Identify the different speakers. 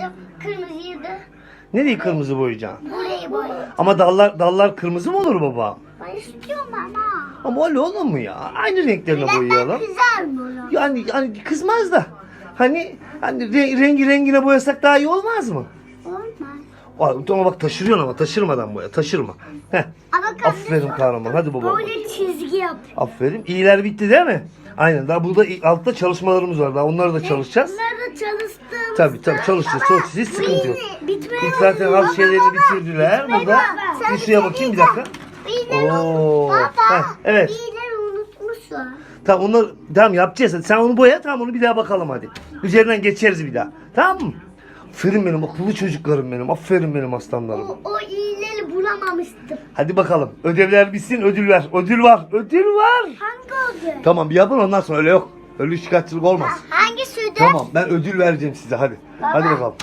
Speaker 1: boyayacağım. Kırmızıyı da
Speaker 2: Nereyi kırmızı boyayacaksın?
Speaker 1: burayı boyayacağım.
Speaker 2: Ama dallar dallar kırmızı mı olur baba?
Speaker 1: Ben istiyorum ama.
Speaker 2: Ama öyle olur mu ya? Aynı renklerine boyayalım.
Speaker 1: Güzel bunu.
Speaker 2: Yani yani kızmaz da. Hani hani re- rengi rengine boyasak daha iyi olmaz mı?
Speaker 1: Olmaz.
Speaker 2: Aa, Ama bak taşırıyorsun ama taşırmadan boya. Taşırma. Heh.
Speaker 1: Ama
Speaker 2: Aferin kahraman. Hadi baba.
Speaker 1: Böyle çizgi yap.
Speaker 2: Aferin. İyiler bitti değil mi? Aynen. Daha burada altta çalışmalarımız var. Daha onları da çalışacağız.
Speaker 1: Bunları da çalıştım.
Speaker 2: Tabii tabii çalışacağız. Çalışacağız. Hiç sıkıntı yok.
Speaker 1: Bitmeye
Speaker 2: İlk zaten az şeyleri bitirdiler. Burada bir suya bakayım bir dakika. Oo.
Speaker 1: Baba.
Speaker 2: Heh, evet.
Speaker 1: Birileri unutmuşlar.
Speaker 2: Tamam onları tamam yapacağız. Sen onu boya tamam onu bir daha bakalım hadi. Üzerinden geçeriz bir daha. Tamam mı? Aferin benim akıllı çocuklarım benim. Aferin benim aslanlarım.
Speaker 1: O, o iğneleri bulamamıştım.
Speaker 2: Hadi bakalım. Ödevler bitsin ödül ver. Ödül var. Ödül var.
Speaker 1: Hangi oldu?
Speaker 2: Tamam bir yapın ondan sonra öyle yok. Öyle şikayetçilik olmaz.
Speaker 1: Hangi sütü?
Speaker 2: Tamam ben ödül vereceğim size hadi. Hadi bakalım.